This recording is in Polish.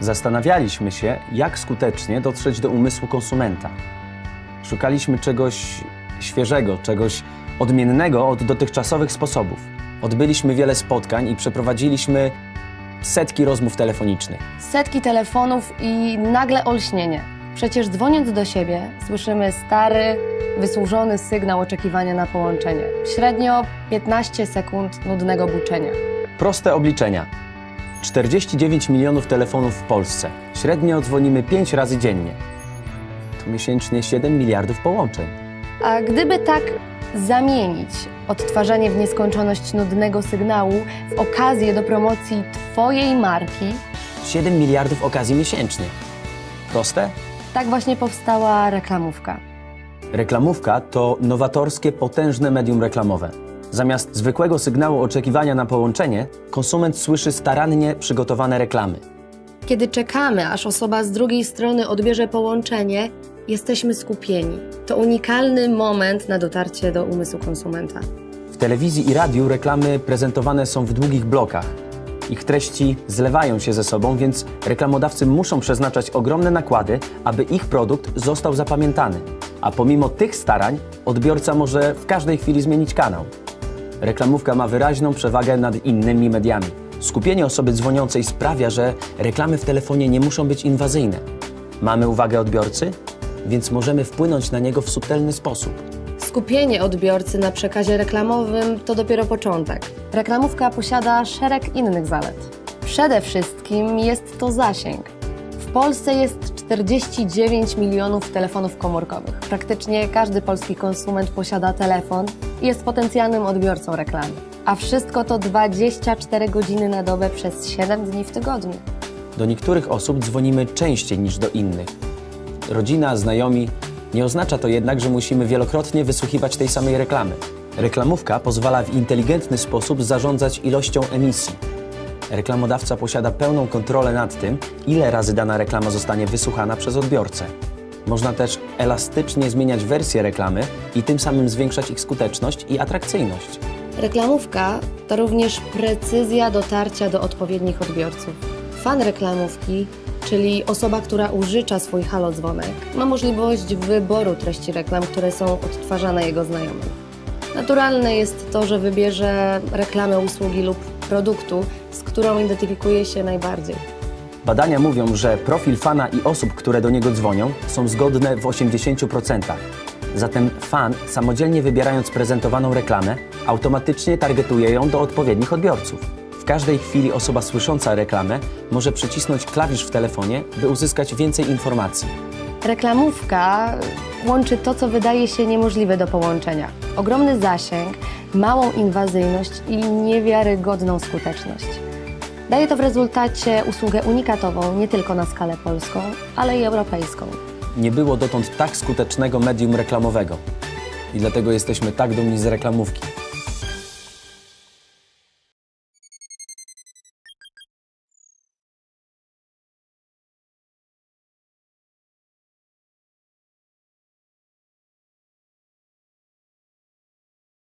Zastanawialiśmy się, jak skutecznie dotrzeć do umysłu konsumenta. Szukaliśmy czegoś świeżego, czegoś odmiennego od dotychczasowych sposobów. Odbyliśmy wiele spotkań i przeprowadziliśmy setki rozmów telefonicznych. Setki telefonów i nagle olśnienie. Przecież dzwoniąc do siebie, słyszymy stary, wysłużony sygnał oczekiwania na połączenie. Średnio 15 sekund nudnego buczenia. Proste obliczenia. 49 milionów telefonów w Polsce. Średnio dzwonimy 5 razy dziennie. To miesięcznie 7 miliardów połączeń. A gdyby tak zamienić odtwarzanie w nieskończoność nudnego sygnału w okazję do promocji Twojej marki, 7 miliardów okazji miesięcznie. Proste? tak właśnie powstała reklamówka. Reklamówka to nowatorskie, potężne medium reklamowe. Zamiast zwykłego sygnału oczekiwania na połączenie, konsument słyszy starannie przygotowane reklamy. Kiedy czekamy, aż osoba z drugiej strony odbierze połączenie, jesteśmy skupieni. To unikalny moment na dotarcie do umysłu konsumenta. W telewizji i radiu reklamy prezentowane są w długich blokach. Ich treści zlewają się ze sobą, więc reklamodawcy muszą przeznaczać ogromne nakłady, aby ich produkt został zapamiętany. A pomimo tych starań, odbiorca może w każdej chwili zmienić kanał. Reklamówka ma wyraźną przewagę nad innymi mediami. Skupienie osoby dzwoniącej sprawia, że reklamy w telefonie nie muszą być inwazyjne. Mamy uwagę odbiorcy, więc możemy wpłynąć na niego w subtelny sposób. Skupienie odbiorcy na przekazie reklamowym to dopiero początek. Reklamówka posiada szereg innych zalet. Przede wszystkim jest to zasięg. W Polsce jest 49 milionów telefonów komórkowych. Praktycznie każdy polski konsument posiada telefon i jest potencjalnym odbiorcą reklamy. A wszystko to 24 godziny na dobę przez 7 dni w tygodniu. Do niektórych osób dzwonimy częściej niż do innych. Rodzina, znajomi. Nie oznacza to jednak, że musimy wielokrotnie wysłuchiwać tej samej reklamy. Reklamówka pozwala w inteligentny sposób zarządzać ilością emisji. Reklamodawca posiada pełną kontrolę nad tym, ile razy dana reklama zostanie wysłuchana przez odbiorcę. Można też elastycznie zmieniać wersję reklamy i tym samym zwiększać ich skuteczność i atrakcyjność. Reklamówka to również precyzja dotarcia do odpowiednich odbiorców. Fan reklamówki, czyli osoba, która użycza swój halodzwonek, ma możliwość wyboru treści reklam, które są odtwarzane jego znajomym. Naturalne jest to, że wybierze reklamę usługi lub produktu, z którą identyfikuje się najbardziej. Badania mówią, że profil fana i osób, które do niego dzwonią, są zgodne w 80%. Zatem fan, samodzielnie wybierając prezentowaną reklamę, automatycznie targetuje ją do odpowiednich odbiorców. W każdej chwili osoba słysząca reklamę może przycisnąć klawisz w telefonie, by uzyskać więcej informacji. Reklamówka łączy to, co wydaje się niemożliwe do połączenia. Ogromny zasięg, małą inwazyjność i niewiarygodną skuteczność. Daje to w rezultacie usługę unikatową nie tylko na skalę polską, ale i europejską. Nie było dotąd tak skutecznego medium reklamowego. I dlatego jesteśmy tak dumni z reklamówki.